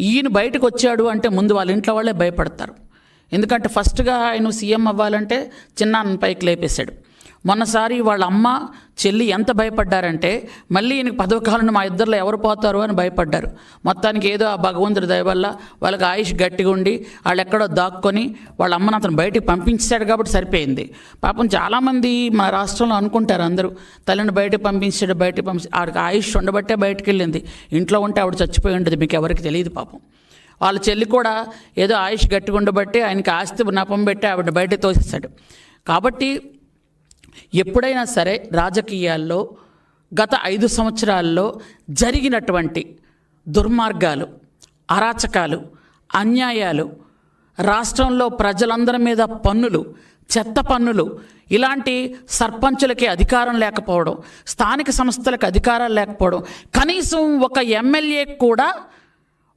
ఈయన బయటకు వచ్చాడు అంటే ముందు వాళ్ళ ఇంట్లో వాళ్ళే భయపడతారు. ఎందుకంటే ఫస్ట్గా ఆయన సీఎం అవ్వాలంటే చిన్నాన్న పైకి లేపేశాడు. మొన్నసారి వాళ్ళ అమ్మ చెల్లి ఎంత భయపడ్డారంటే మళ్ళీ ఈయనకి పదవ కాలంలో మా ఇద్దరిలో ఎవరు పోతారు అని భయపడ్డారు. మొత్తానికి ఏదో ఆ భగవంతుడి దయ వల్ల వాళ్ళకి ఆయుష్ గట్టిగా ఉండి వాళ్ళు ఎక్కడో దాక్కొని వాళ్ళ అమ్మను అతను బయటికి పంపించాడు కాబట్టి సరిపోయింది. పాపం చాలామంది మన రాష్ట్రంలో అనుకుంటారు అందరూ తల్లిని బయటకు పంపించాడు బయటకు పంపించి ఆవిడకి ఆయుష్ ఉండబట్టే బయటకు వెళ్ళింది. ఇంట్లో ఉంటే ఆవిడ చచ్చిపోయి ఉండదు మీకు ఎవరికి తెలియదు పాపం. వాళ్ళ చెల్లి కూడా ఏదో ఆయుష్ గట్టిగా ఉండబట్టి ఆయనకి ఆస్తి నపం పెట్టి ఆవిడ బయట తోసేసాడు కాబట్టి ఎప్పుడైనా సరే రాజకీయాల్లో గత ఐదు సంవత్సరాల్లో జరిగినటువంటి దుర్మార్గాలు అరాచకాలు అన్యాయాలు రాష్ట్రంలో ప్రజలందరి మీద పన్నులు చెత్త పన్నులు ఇలాంటి సర్పంచులకి అధికారం లేకపోవడం స్థానిక సంస్థలకు అధికారం లేకపోవడం కనీసం ఒక ఎమ్మెల్యే కూడా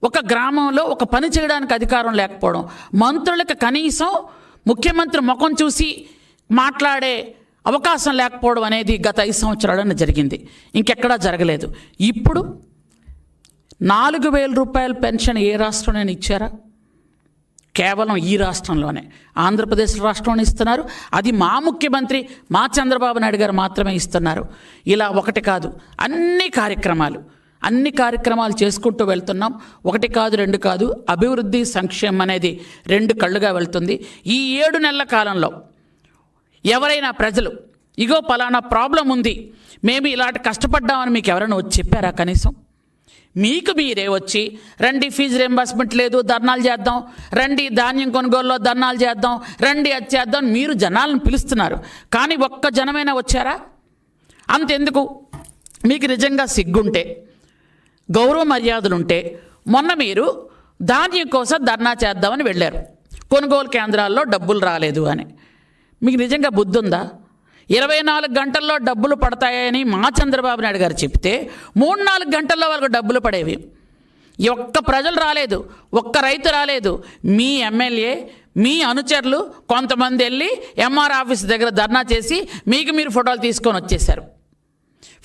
ఒక గ్రామంలో ఒక పని చేయడానికి అధికారం లేకపోవడం మంత్రులకు కనీసం ముఖ్యమంత్రి ముఖం చూసి మాట్లాడే అవకాశం లేకపోవడం అనేది గత ఐదు సంవత్సరాలను జరిగింది. ఇంకెక్కడా జరగలేదు. ఇప్పుడు నాలుగు వేల రూపాయల పెన్షన్ ఏ రాష్ట్రంలోనే ఇచ్చారా? కేవలం ఈ రాష్ట్రంలోనే. ఆంధ్రప్రదేశ్ రాష్ట్రంలో ఇస్తున్నారు. అది మా ముఖ్యమంత్రి మా చంద్రబాబు నాయుడు గారు మాత్రమే ఇస్తున్నారు. ఇలా ఒకటి కాదు అన్ని కార్యక్రమాలు అన్ని కార్యక్రమాలు చేసుకుంటూ వెళ్తున్నాం. ఒకటి కాదు రెండు కాదు అభివృద్ధి సంక్షేమం అనేది రెండు కళ్ళుగా వెళ్తుంది. ఈ ఏడు నెలల కాలంలో ఎవరైనా ప్రజలు ఇగో పలానా ప్రాబ్లం ఉంది మేము ఇలాంటి కష్టపడ్డామని మీకు ఎవరైనా వచ్చి చెప్పారా కనీసం? మీకు మీరే వచ్చి రండి ఫీజు రియంబర్స్మెంట్ లేదు ధర్నాలు చేద్దాం రండి ధాన్యం కొనుగోలులో ధర్నాలు చేద్దాం రండి అది చేద్దాం మీరు జనాలను పిలుస్తున్నారు. కానీ ఒక్క జనమైనా వచ్చారా? అంతెందుకు? మీకు నిజంగా సిగ్గుంటే గౌరవ మర్యాదలుంటే మొన్న మీరు ధాన్యం కోసం ధర్నా చేద్దామని వెళ్ళారు. కొనుగోలు కేంద్రాల్లో డబ్బులు రాలేదు అని. మీకు నిజంగా బుద్ధి ఉందా? ఇరవై నాలుగు గంటల్లో డబ్బులు పడతాయని మా చంద్రబాబు నాయుడు గారు చెప్తే మూడు నాలుగు గంటల్లో వాళ్ళకు డబ్బులు పడేవి. ఒక్క ప్రజలు రాలేదు ఒక్క రైతు రాలేదు. మీ ఎమ్మెల్యే మీ అనుచరులు కొంతమంది వెళ్ళి ఎంఆర్ ఆఫీస్ దగ్గర ధర్నా చేసి మీకు మీరు ఫోటోలు తీసుకొని వచ్చేసారు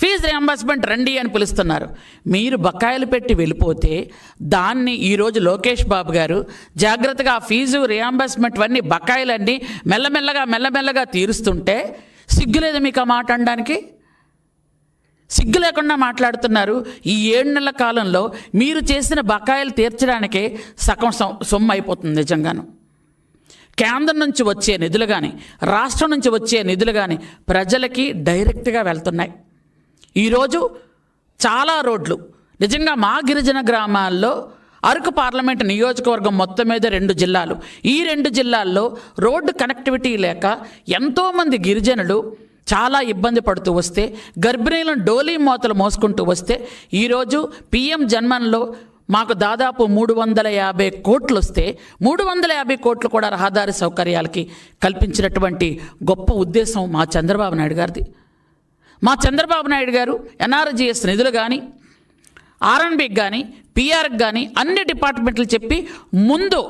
ఫీజు రియంబర్స్మెంట్ రండి అని పిలుస్తున్నారు. మీరు బకాయిలు పెట్టి వెళ్ళిపోతే దాన్ని ఈరోజు లోకేష్ బాబు గారు జాగ్రత్తగా ఆ ఫీజు రియంబర్స్మెంట్ అన్నీ బకాయిలన్నీ మెల్లమెల్లగా మెల్లమెల్లగా తీరుస్తుంటే సిగ్గులేదు మీకు ఆ మాట అనడానికి? సిగ్గు లేకుండా మాట్లాడుతున్నారు. ఈ ఏడు నెలల కాలంలో మీరు చేసిన బకాయిలు తీర్చడానికే సగం సొమ్ము అయిపోతుంది నిజంగాను. కేంద్రం నుంచి వచ్చే నిధులు కానీ రాష్ట్రం నుంచి వచ్చే నిధులు కానీ ప్రజలకి డైరెక్ట్గా వెళ్తున్నాయి. ఈరోజు చాలా రోడ్లు. నిజంగా మా గిరిజన గ్రామాల్లో అరకు పార్లమెంట్ నియోజకవర్గం మొత్తం మీద రెండు జిల్లాలు. ఈ రెండు జిల్లాల్లో రోడ్డు కనెక్టివిటీ లేక ఎంతోమంది గిరిజనులు చాలా ఇబ్బంది పడుతూ వస్తే గర్భిణీలను డోలీ మోతలు మోసుకుంటూ వస్తే ఈరోజు పిఎం జన్మన్లో మాకు దాదాపు మూడు వందల యాభై కోట్లు వస్తే మూడు వందల యాభై కోట్లు కూడా రహదారి సౌకర్యాలకి కల్పించినటువంటి గొప్ప ఉద్దేశం మా చంద్రబాబు నాయుడు గారిది. మా చంద్రబాబు నాయుడు గారు ఎన్ఆర్జీఎస్ నిధులు కానీ ఆర్ఎన్బికి కానీ పిఆర్కి కానీ అన్ని డిపార్ట్మెంట్లు చెప్పి ముందు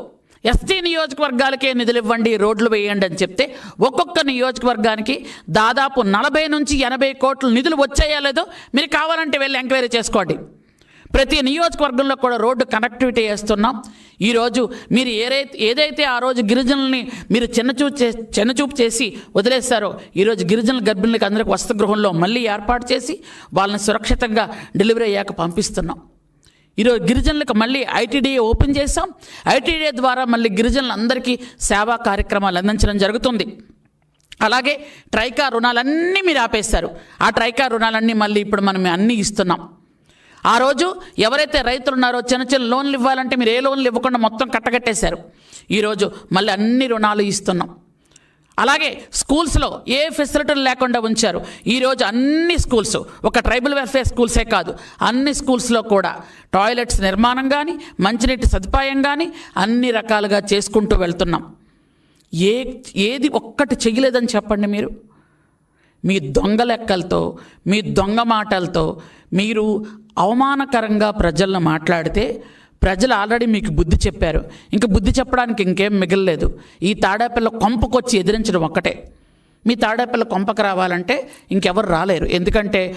ఎస్టీ నియోజకవర్గాలకే నిధులు ఇవ్వండి రోడ్లు వేయండి అని చెప్తే ఒక్కొక్క నియోజకవర్గానికి దాదాపు నలభై నుంచి ఎనభై కోట్ల నిధులు వచ్చాయా లేదో మీరు కావాలంటే వెళ్ళి ఎంక్వైరీ చేసుకోండి. ప్రతి నియోజకవర్గంలో కూడా రోడ్డు కనెక్టివిటీ చేస్తున్నాం. ఈరోజు మీరు ఏదైతే ఏదైతే ఆ రోజు గిరిజనుల్ని మీరు చిన్నచూపు చే చిన్నచూపు చేసి వదిలేస్తారో ఈరోజు గిరిజనుల గర్భిణులకు అందరికి వసతిగృహంలో మళ్ళీ ఏర్పాటు చేసి వాళ్ళని సురక్షితంగా డెలివరీ అయ్యాక పంపిస్తున్నాం. ఈరోజు గిరిజనులకు మళ్ళీ ఐటీడీఏ ఓపెన్ చేసాం ఐటీడీఏ ద్వారా మళ్ళీ గిరిజనులందరికీ సేవా కార్యక్రమాలు అందించడం జరుగుతుంది. అలాగే ట్రైకా రుణాలన్నీ మీరు ఆపేస్తారు ఆ ట్రైకా రుణాలన్నీ మళ్ళీ ఇప్పుడు మనం అన్నీ ఇస్తున్నాం. ఆ రోజు ఎవరైతే రైతులు ఉన్నారో చిన్న చిన్న లోన్లు ఇవ్వాలంటే మీరు ఏ లోన్లు ఇవ్వకుండా మొత్తం కట్టగట్టేశారు. ఈరోజు మళ్ళీ అన్ని రుణాలు ఇస్తున్నాం. అలాగే స్కూల్స్లో ఏ ఫెసిలిటీలు లేకుండా ఉంచారు. ఈరోజు అన్ని స్కూల్స్ ఒక ట్రైబల్ వెల్ఫేర్ స్కూల్సే కాదు అన్ని స్కూల్స్లో కూడా టాయిలెట్స్ నిర్మాణం కానీ మంచినీటి సదుపాయం కానీ అన్ని రకాలుగా చేసుకుంటూ వెళ్తున్నాం. ఏ ఏది ఒక్కటి చెయ్యలేదని చెప్పండి మీరు? మీ దొంగ లెక్కలతో మీ దొంగ మాటలతో మీరు అవమానకరంగా ప్రజలను మాట్లాడితే ప్రజలు ఆల్రెడీ మీకు బుద్ధి చెప్పారు. ఇంకా బుద్ధి చెప్పడానికి ఇంకేం మిగలలేదు. ఈ తాడాపిల్ల కొంపకొచ్చి ఎదిరించడం ఒక్కటే. మీ తాడాపిల్ల కొంపకు రావాలంటే ఇంకెవరు రాలేరు. ఎందుకంటే